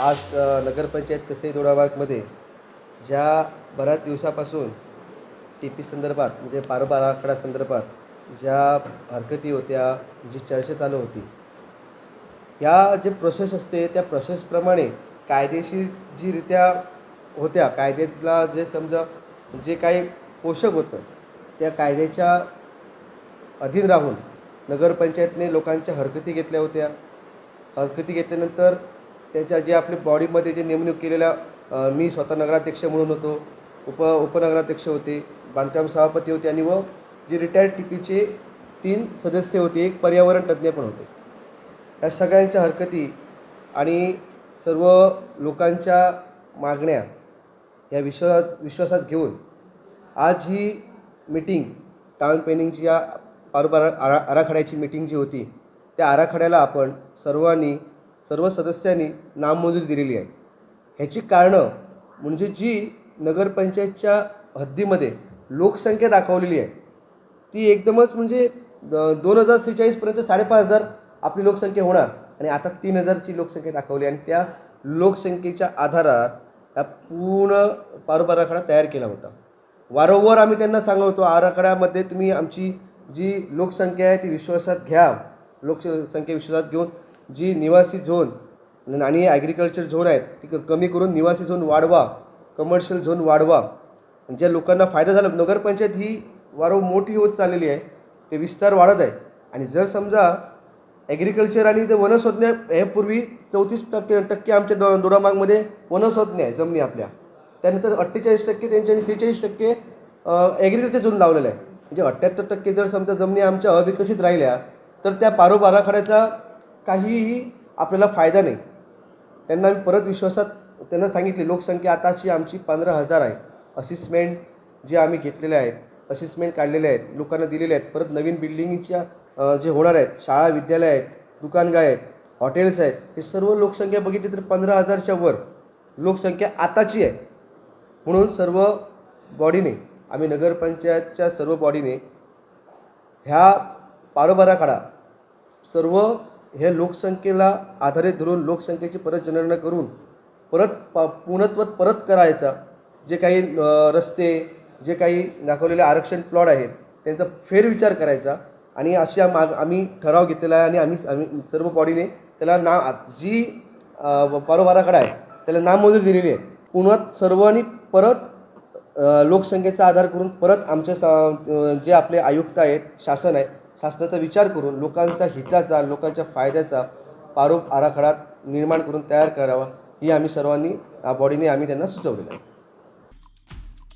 आज नगरपंचायत कसई दोडाबागमध्ये ज्या बऱ्याच दिवसापासून टी पी संदर्भात म्हणजे पारोबार आराखडा संदर्भात ज्या हरकती होत्या जी चर्चा चालू होती या जे प्रोसेस असते त्या प्रोसेसप्रमाणे कायदेशीर जी रित्या होत्या. कायद्यातला जे समजा जे काही पोषक होतं त्या कायद्याच्या अधीन राहून नगरपंचायतने लोकांच्या हरकती घेतल्या होत्या. हरकती घेतल्यानंतर त्याच्या जे आपल्या बॉडीमध्ये जे नेमणूक केलेल्या मी स्वतः नगराध्यक्ष म्हणून होतो उप उपनगराध्यक्ष होते बांधकाम सभापती होते आणि व जे रिटायर्ड टी पीचे तीन सदस्य होते एक पर्यावरण तज्ज्ञ पण होते. या सगळ्यांच्या हरकती आणि सर्व लोकांच्या मागण्या या विश्वासात विश्वासात घेऊन आज ही मिटिंग टाउन प्लॅनिंगची या आरा आराखड्याची मीटिंग जी होती त्या आराखड्याला आपण सर्वांनी सर्व सदस्यांनी नामंजुरी दिलेली आहे. ह्याची कारणं म्हणजे जी नगरपंचायतच्या हद्दीमध्ये लोकसंख्या दाखवलेली आहे ती एकदमच म्हणजे द- दोन हजार सेहेचाळीसपर्यंत साडेपाच हजार आपली लोकसंख्या होणार आणि आता तीन हजारची लोकसंख्या दाखवली आणि त्या लोकसंख्येच्या आधारात हा पूर्ण पारोबार आराखडा तयार केला होता. वारंवार आम्ही त्यांना सांगतो आराखड्यामध्ये तुम्ही आमची जी लोकसंख्या आहे ती विश्वासात घ्या लोकसंख्या विश्वासात घेऊन जी निवासी झोन आणि ॲग्रिकल्चर झोन आहेत ती क- कमी करून निवासी झोन वाढवा कमर्शियल झोन वाढवा. ज्या लोकांना फायदा झाला नगरपंचायत ही वारो मोठी होत चाललेली आहे ते विस्तार वाढत आहे. आणि जर समजा ॲग्रिकल्चर आणि ते वनसंज्ञा हे पूर्वी चौतीस टक्के टक्के आमच्या दो दोडामागमध्ये वनसंज्ञा आहे जमिनी आपल्या. त्यानंतर अठ्ठेचाळीस टक्के त्यांच्या आणि सेहेचाळीस टक्के ॲग्रिकल्चर झोन लावलेलं आहे. म्हणजे अठ्ठ्याहत्तर टक्के जर समजा जमिनी आमच्या अविकसित राहिल्या तर त्या पारोबाराखड्याचा काहीही आपल्याला फायदा नाही. त्यांना मी परत विश्वासात त्यांना सांगितले लोकसंख्या आताची आमची पंधरा हजार आहे. असिसमेंट जे आम्ही घेतलेले आहेत असिसमेंट काढलेले आहेत लोकांना दिलेले आहेत परत नवीन बिल्डिंगच्या जे होणार आहेत शाळा विद्यालय आहेत दुकानगाय आहेत हॉटेल्स आहेत हे सर्व लोकसंख्या बघितली तर पंधरा हजारच्या वर. लोकसंख्या आताची आहे. म्हणून सर्व बॉडीने आम्ही नगरपंचायतच्या सर्व बॉडीने ह्या पारोबारा काढा. सर्व हे लोकसंख्येला आधारित धरून लोकसंख्येची परत जनगणना करून परत प पूर्णत्व परत करायचा जे काही रस्ते जे काही दाखवलेले आरक्षण प्लॉट आहेत त्यांचा फेरविचार करायचा. आणि अशा माग आम्ही ठराव घेतलेला आहे आणि आम्ही आम्ही सर्व बॉडीने त्याला ना जी पारोबाराकडे आहे त्याला नामंजुरी दिलेली आहे. पुन्हा सर्वांनी परत लोकसंख्येचा आधार करून परत आमच्या सा जे आपले आयुक्त आहेत शासन आहे शासनाचा विचार करून लोकांचा हिताचा लोकांच्या फायद्याचा आरोप आराखडा निर्माण करून तयार करावा ही आम्ही सर्वांनी बॉडीने आम्ही त्यांना सुचवलेलं आहे.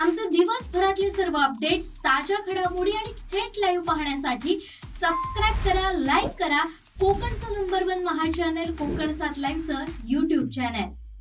आमचे दिवसभरातले सर्व अपडेट्स ताज्या घडामोडी आणि थेट लाईव्ह पाहण्यासाठी सबस्क्राईब करा लाईक करा. कोकणचं number one Maha channel Kokan सात लाईव्हचं युट्यूब चॅनल